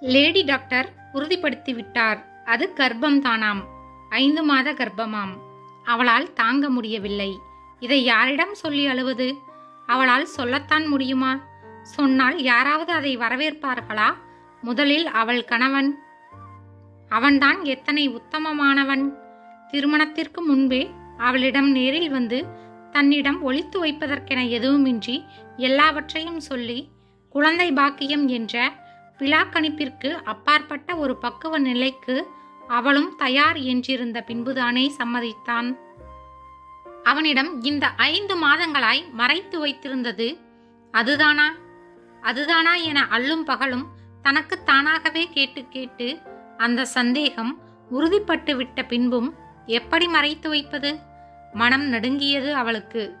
Lady doctor உறுதிப்படுத்தி விட்டார் அது கர்ப்பம்தானாம். ஐந்து மாத கர்ப்பமாம். அவளால் தாங்க முடியவில்லை. இதை யாரிடம் சொல்லி அழுவது? அவளால் சொல்லத்தான் முடியுமா? சொன்னால் யாராவது அதை வரவேற்பார்களா? முதலில் அவள் கணவன். அவன்தான் எத்தனை உத்தமமானவன்? திருமணத்திற்கு முன்பே அவளிடம் நேரில் வந்து தன்னிடம் ஒழித்து வைப்பதற்கென எதுவுமின்றி எல்லாவற்றையும் சொல்லி குழந்தை பாக்கியம் என்ற விழாக்கணிப்பிற்கு அப்பாற்பட்ட ஒரு பக்குவ நிலைக்கு அவளும் தயார் என்றிருந்த பின்புதானே சம்மதித்தான். அவனிடம் இந்த ஐந்து மாதங்களாய் மறைத்து வைத்திருந்தது அதுதானா? அதுதானா என அள்ளும் பகலும் தனக்கு தானாகவே கேட்டு கேட்டு அந்த சந்தேகம் உறுதிப்பட்டு விட்ட பின்பும் எப்படி மறைத்து வைப்பது? மனம் நடுங்கியது அவளுக்கு.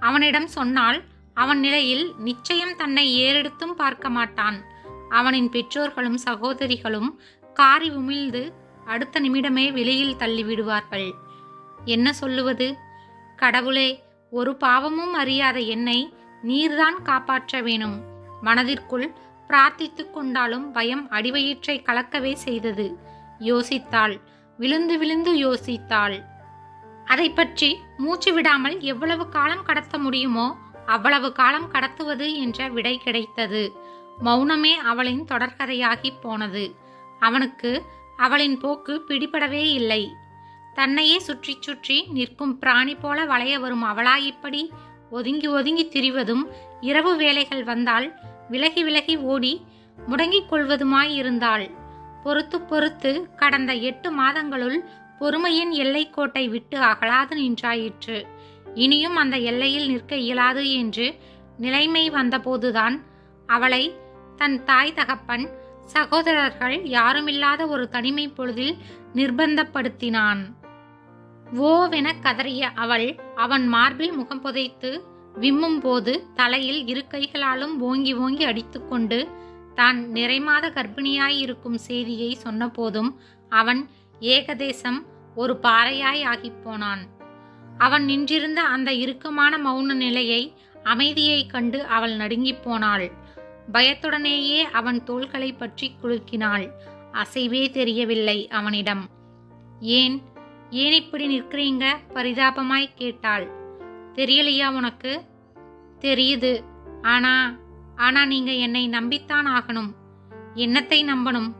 அவனிடம் சொன்னால் அவன் நிலையில் நிச்சயம் தன்னை ஏறெடுத்தும் பார்க்க மாட்டான். அவனின் பெற்றோர்களும் சகோதரிகளும் காரி உமிழ்ந்து அடுத்த நிமிடமே வெளியில் தள்ளிவிடுவார்கள். என்ன சொல்லுவது? கடவுளே ஒரு பாவமும் அறியாத என்னை நீர்தான் காப்பாற்ற வேணும். மனதிற்குள் பிரார்த்தித்து கொண்டாலும் பயம் அடிவயிற்றை கலக்கவே செய்தது. யோசித்தாள். விழுந்து விழுந்து யோசித்தாள். அதை பற்றி மூச்சு விடாமல் எவ்வளவு காலம் கடத்த முடியுமோ அவ்வளவு காலம் கடத்துவது என்ற விடை கிடைத்தது. மௌனமே அவளின் தொடர்கதையாகி போனது. அவனுக்கு அவளின் போக்கு பிடிபடவே இல்லை. தன்னையே சுற்றி சுற்றி நிற்கும் பிராணி போல வளைய வரும் அவளா இப்படி ஒதுங்கி ஒதுங்கி திரிவதும் இரவு வேலைகள் வந்தால் விலகி விலகி ஓடி முடங்கிக் கொள்வதுமாயிருந்தாள். பொறுத்து பொறுத்து கடந்த எட்டு மாதங்களுள் பொறுமையின் எல்லைக்கோட்டை விட்டு அகலாது நின்றாயிற்று. இனியும் அந்த எல்லையில் நிற்க இயலாது என்று நிலைமை வந்தபோதுதான் அவளை தன் தாய் தகப்பன் சகோதரர்கள் யாருமில்லாத ஒரு தனிமை பொழுதில் நிர்பந்தப்படுத்தினான். ஓவென கதறிய அவள் அவன் மார்பில் முகம் புதைத்து விம்மும் போது தலையில் இரு கைகளாலும் ஓங்கி ஓங்கி அடித்துக்கொண்டு தான் நிறைமாத கர்ப்பிணியாயிருக்கும் செய்தியை சொன்னபோதும் அவன் ஏகதேசம் ஒரு பாறையாய் ஆகிப் போனான். அவன் நின்றிருந்த அந்த இறுக்கமான மௌன நிலையை அமைதியைக் கண்டு அவள் நடுங்கிப் போனாள். பயத்துடனேயே அவன் தோள்களை பற்றி குலுக்கினாள். அசைவே தெரியவில்லை அவனிடம். ஏன்? ஏன் இப்படி நிற்கிறீங்க? பரிதாபமாய் கேட்டாள். தெரியலையா உனக்கு? தெரியுது. ஆனா ஆனா நீங்க என்னை நம்பித்தான் ஆகணும். என்னத்தை நம்பணும்?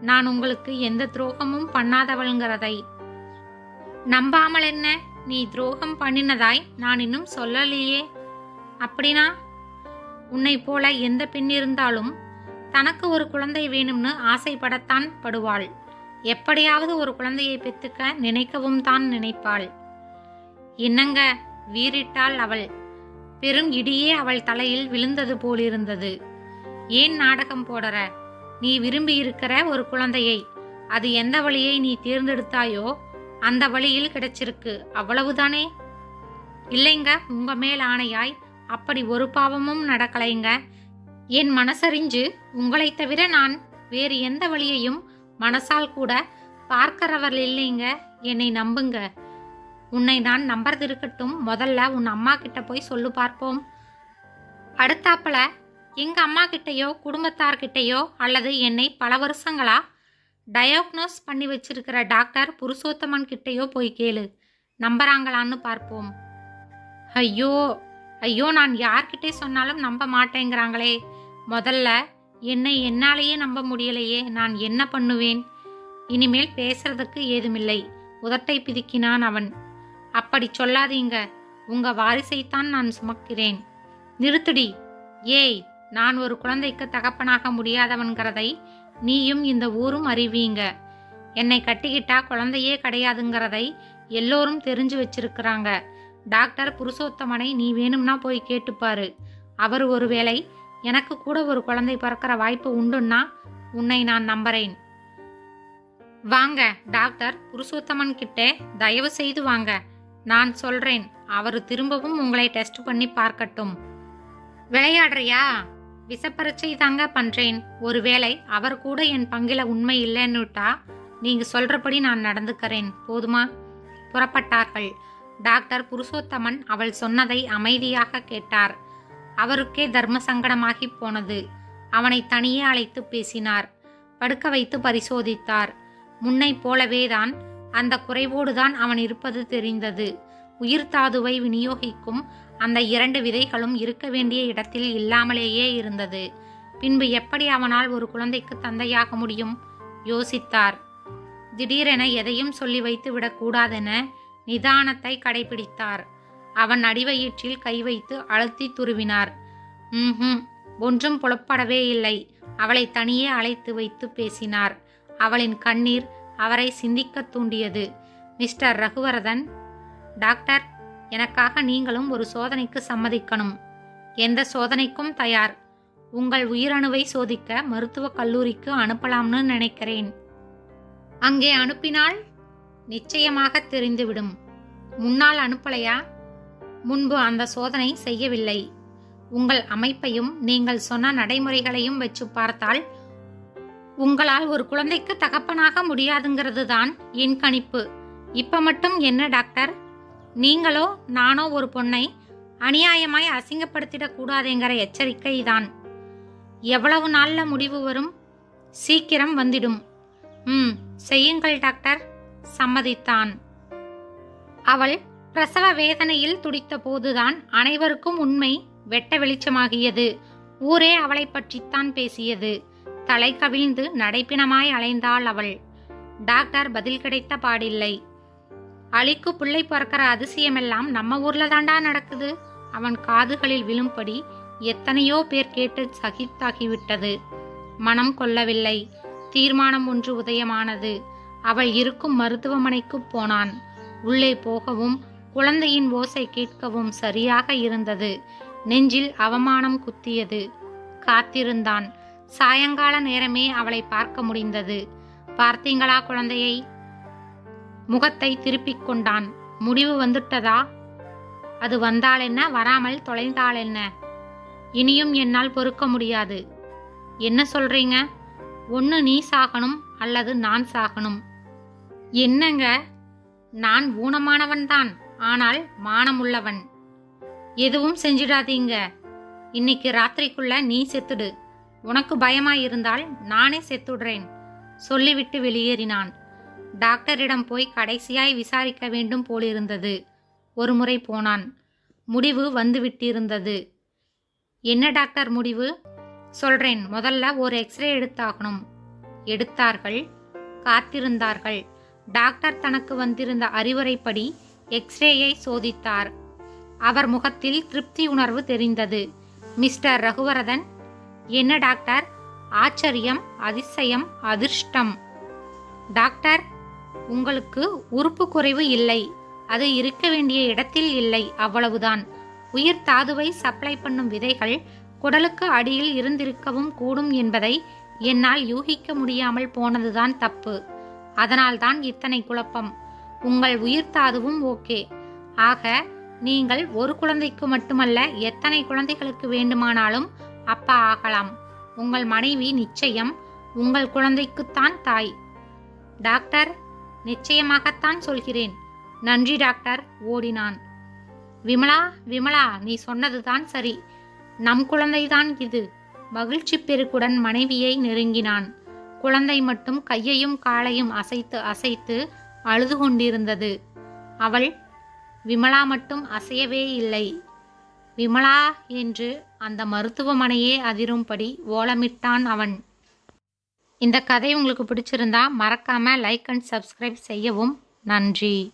நான் உங்களுக்கு எந்த துரோகமும் பண்ணாதவள்ங்கிறதை. நம்பாமல் என்ன? நீ துரோகம் பண்ணினதாய் நான் இன்னும் சொல்லலையே. அப்படின்னா உன்னை போல எந்த பெண் இருந்தாலும் தனக்கு ஒரு குழந்தை வேணும்னு ஆசைப்படத்தான் படுவாள். எப்படியாவது ஒரு குழந்தையை பெத்துக்க நினைக்கவும் தான் நினைப்பாள். என்னங்க? வீறிட்டாள் அவள். பெரும் இடியே அவள் தலையில் விழுந்தது போலிருந்தது. ஏன் நாடகம் போடற? நீ விரும்பி இருக்கிற ஒரு குழந்தையை. அது எந்த வழியை நீ தேர்ந்தெடுத்தாயோ அந்த வழியில் கிடைச்சிருக்கு. அவ்வளவுதானே? இல்லைங்க உங்க மேல் ஆணையாய் அப்படி ஒரு பாவமும் நடக்கலைங்க. என் மனசறிஞ்சு உங்களை தவிர நான் வேறு எந்த வழியையும் மனசால் கூட பார்க்கிறவர் இல்லைங்க. என்னை நம்புங்க. உன்னை நான் நம்புறது இருக்கட்டும் முதல்ல உன் அம்மா கிட்ட போய் சொல்லு பார்ப்போம். அடுத்தாப்புல எங்க அம்மா கிட்டேயோ குடும்பத்தார்கிட்டேயோ அல்லது என்னை பல வருஷங்களா டயக்னோஸ் பண்ணி வச்சிருக்கிற டாக்டர் புருஷோத்தமன் கிட்டேயோ போய் கேளு. நம்புறாங்களான்னு பார்ப்போம். ஐயோ ஐயோ நான் யார்கிட்டே சொன்னாலும் நம்ப மாட்டேங்கிறாங்களே. முதல்ல என்னை என்னாலேயே நம்ப முடியலையே நான் என்ன பண்ணுவேன்? இனிமேல் பேசுறதுக்கு ஏதுமில்லை. உதட்டை பிதுக்கினான் அவன். அப்படி சொல்லாதீங்க. உங்க வாரிசைத்தான் நான் சுமக்கிறேன். நிறுத்துடி. ஏய் நான் ஒரு குழந்தைக்கு தகப்பனாக முடியாதவன்கிறதை நீயும் இந்த ஊரும் அறிவீங்க. என்னை கட்டிக்கிட்டா குழந்தையே கிடையாதுங்கிறதை எல்லோரும் தெரிஞ்சு வச்சிருக்கிறாங்க. டாக்டர் புருஷோத்தமனை நீ வேணும்னா போய் கேட்டுப்பாரு அவர் ஒருவேளை எனக்கு கூட ஒரு குழந்தை பிறக்கிற வாய்ப்பு உண்டுன்னா உன்னை நான் நம்புறேன். வாங்க டாக்டர் புருஷோத்தமன் கிட்ட தயவு செய்து வாங்க. நான் சொல்றேன் அவர் திரும்பவும் உங்களை டெஸ்ட் பண்ணி பார்க்கட்டும். விளையாடுறியா? விசப்பரீட்சை தாங்க பண்றேன். ஒருவேளை அவர் கூட என் பங்கில உண்மை இல்லைன்னுட்டா நீங்க சொல்றபடி நான் நடந்துக்கிறேன். போதுமா? புறப்பட்டார்கள். டாக்டர் புருஷோத்தமன் அவள் சொன்னதை அமைதியாக கேட்டார். அவருக்கே தர்ம சங்கடமாகி போனது. அவனை தனியே அழைத்து பேசினார். படுக்க வைத்து பரிசோதித்தார். முன்னை போலவேதான் அந்த குறைவோடுதான் அவன் இருப்பது தெரிந்தது. உயிர் தாதுவை விநியோகிக்கும் அந்த இரண்டு விதைகளும் இருக்க வேண்டிய இடத்தில் இல்லாமலேயே இருந்தது. பின்பு எப்படி அவனால் ஒரு குழந்தைக்கு தந்தையாக முடியும்? யோசித்தார். திடீரென எதையும் சொல்லி வைத்து விடக்கூடாதென நிதானத்தை கடைபிடித்தார். அவன் அடிவயிற்றில் கை வைத்து அழுத்தி துருவினார். ம் ஒன்றும் புலப்படவே இல்லை. அவளை தனியே அழைத்து வைத்து பேசினார். அவளின் கண்ணீர் அவரை சிந்திக்கத் தூண்டியது. மிஸ்டர் ரகுவரதன் டாக்டர் எனக்காக நீங்களும் ஒரு சோதனைக்கு சம்மதிக்கணும். எந்த சோதனைக்கும் தயார். உங்கள் உயிரணுவை சோதிக்க மருத்துவக் கல்லூரிக்கு அனுப்பலாம்னு நினைக்கிறேன். அங்கே அனுப்பினால்? நிச்சயமாக தெரிந்துவிடும். முன்னால் அனுப்பலையா? முன்பு அந்த சோதனை செய்யவில்லை. உங்கள் அமைப்பையும் நீங்கள் சொன்ன நடைமுறைகளையும் வச்சு பார்த்தால் உங்களால் ஒரு குழந்தைக்கு தகப்பனாக முடியாதுங்கிறது தான் என் கணிப்பு. இப்ப மட்டும் என்ன டாக்டர்? நீங்களோ நானோ ஒரு பொண்ணை அநியாயமாய் அசிங்கப்படுத்திடக் கூடாதுங்கிற எச்சரிக்கை தான் எவ்வளவு நாள்ல முடிவு வரும்? சீக்கிரம் வந்துடும். ம் செய்யுங்கள் டாக்டர். சம்மதித்தான். அவள் பிரசவ வேதனையில் துடித்த போதுதான் அனைவருக்கும் உண்மை வெட்ட வெளிச்சமாகியது. ஊரே அவளை பற்றித்தான் பேசியது. தலை கவிழ்ந்து நடைப்பிணமாய் அலைந்தாள் அவள். டாக்டர் பதில் கிடைத்த பாடில்லை. அலிக்கு பிள்ளை பிறக்கிற அதிசயமெல்லாம் நம்ம ஊர்ல தாண்டா நடக்குது. அவன் காதுகளில் விழும்படி எத்தனையோ பேர் கேட்டு சகித்தாகிவிட்டது. மனம் கொள்ளவில்லை. தீர்மானம் ஒன்று உதயமானது. அவள் இருக்கும் மருத்துவமனைக்கு போனான். உள்ளே போகவும் குழந்தையின் ஓசை கேட்கவும் சரியாக இருந்தது. நெஞ்சில் அவமானம் குத்தியது. காத்திருந்தான். சாயங்கால நேரமே அவளை பார்க்க முடிந்தது. பார்த்தீங்களா குழந்தையை? முகத்தை திருப்பிக் கொண்டான். முடிவு வந்துட்டதா? அது வந்தால் என்ன? வராமல் தொலைந்தால் என்ன? இனியும் என்னால் பொறுக்க முடியாது. என்ன சொல்றீங்க? ஒன்று நீ சாகணும் அல்லது நான் சாகணும்? என்னங்க? நான் ஊனமானவன்தான் ஆனால் மானமுள்ளவன். எதுவும் செஞ்சிடாதீங்க. இன்னைக்கு ராத்திரிக்குள்ள நீ செத்துடு. உனக்கு பயமா இருந்தால் நானே செத்துடுறேன். சொல்லிவிட்டு வெளியேறினான். டாக்டரிடம் போய் கடைசியாய் விசாரிக்க வேண்டும் போலிருந்தது. ஒரு முறை போனான். முடிவு வந்துவிட்டிருந்தது. என்ன டாக்டர் முடிவு? சொல்றேன் முதல்ல ஒரு எக்ஸ்ரே எடுத்தாகணும். எடுத்தார்கள் காத்திருந்தார்கள். டாக்டர் தனக்கு வந்திருந்த அறிவுரைப்படி எக்ஸ்ரேயை சோதித்தார். அவர் முகத்தில் திருப்தி உணர்வு தெரிந்தது. மிஸ்டர் ரகுவரதன் என்ன டாக்டர்? ஆச்சரியம் அதிசயம் அதிர்ஷ்டம். டாக்டர் உங்களுக்கு உறுப்பு குறைவு இல்லை. அது இருக்க வேண்டிய இடத்தில் இல்லை அவ்வளவுதான். உயிர் தாதுவை சப்ளை பண்ணும் விதைகள் குடலுக்கு அடியில் இருந்திருக்கவும் கூடும் என்பதை என்னால் யூகிக்க முடியாமல் போனதுதான் தப்பு. அதனால்தான் இத்தனை குழப்பம். உங்கள் உயிர் தாதுவும் ஓகே. ஆக நீங்கள் ஒரு குழந்தைக்கு மட்டுமல்ல எத்தனை குழந்தைகளுக்கு வேண்டுமானாலும் அப்பா ஆகலாம். உங்கள் மனைவி நிச்சயம் உங்கள் குழந்தைக்குத்தான் தாய். டாக்டர் நிச்சயமாகத்தான் சொல்கிறேன். நன்றி டாக்டர் ஓடினான். விமலா விமலா நீ சொன்னதுதான் சரி. நம் குழந்தைதான் இது. மகிழ்ச்சி பெருக்குடன் மனைவியை நெருங்கினான். குழந்தை மட்டும் கையையும் காலையும் அசைத்து அசைத்து அழுது கொண்டிருந்தது. அவள் விமலா மட்டும் அசையவே இல்லை. விமலா என்று அந்த மருத்துவமனையே அதிரும்படி ஓலமிட்டான் அவன். இந்த கதை உங்களுக்கு பிடிச்சிருந்தா மறக்காம லைக் அண்ட் சப்ஸ்கிரைப் செய்யவும். நன்றி.